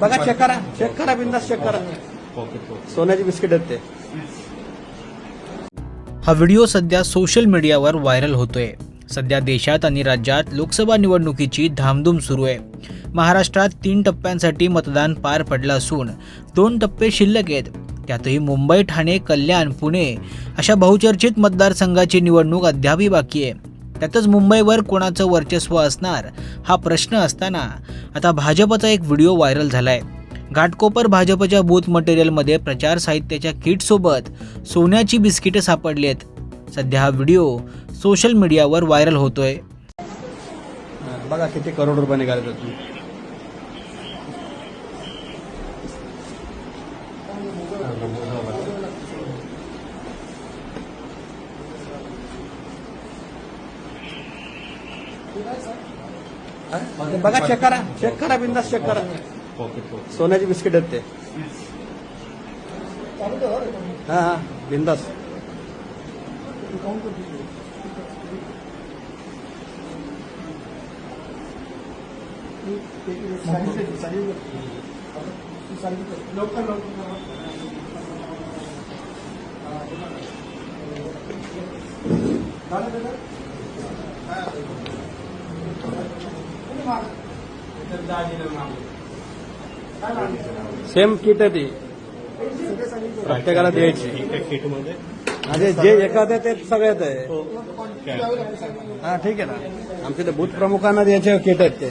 बघा चेक करा चेक करा बिंदास चेक करा सोन्याची बिस्किट आहेत ते. हा व्हिडिओ सध्या सोशल मीडियावर व्हायरल होतोय. सध्या देशात आणि राज्यात लोकसभा निवडणुकीची धामधूम सुरू आहे. महाराष्ट्रात तीन टप्प्यांसाठी मतदान पार पडलं असून दोन टप्पे शिल्लक आहेत. त्यातही मुंबई ठाणे कल्याण पुणे अशा बहुचर्चित मतदारसंघाची निवडणूक अद्यापही बाकी आहे. त्यातच मुंबईवर कोणाचं वर्चस्व असणार हा प्रश्न असताना आता भाजपचा एक व्हिडिओ व्हायरल झालाय. घाटकोपर भाजपच्या बूथ मटेरियलमध्ये प्रचार साहित्याच्या किटसोबत सोन्याची बिस्किटं सापडली आहेत. सध्या हा व्हिडिओ सोशल मीडियावर व्हायरल होतोय. बघा किती करोड रुपये निघाले बघा चेक करा चेक करा बिंदास चेक करा सोन्याची बिस्किट आहेत ते हा हा बिंदास सेम किट आहे ती. प्रत्येकाला द्यायची. म्हणजे जे आहे ते सगळ्यात आहे. हा. ठीक आहे ना. आमच्या ते बूथ प्रमुखांना द्यायचे किट आहेत ते.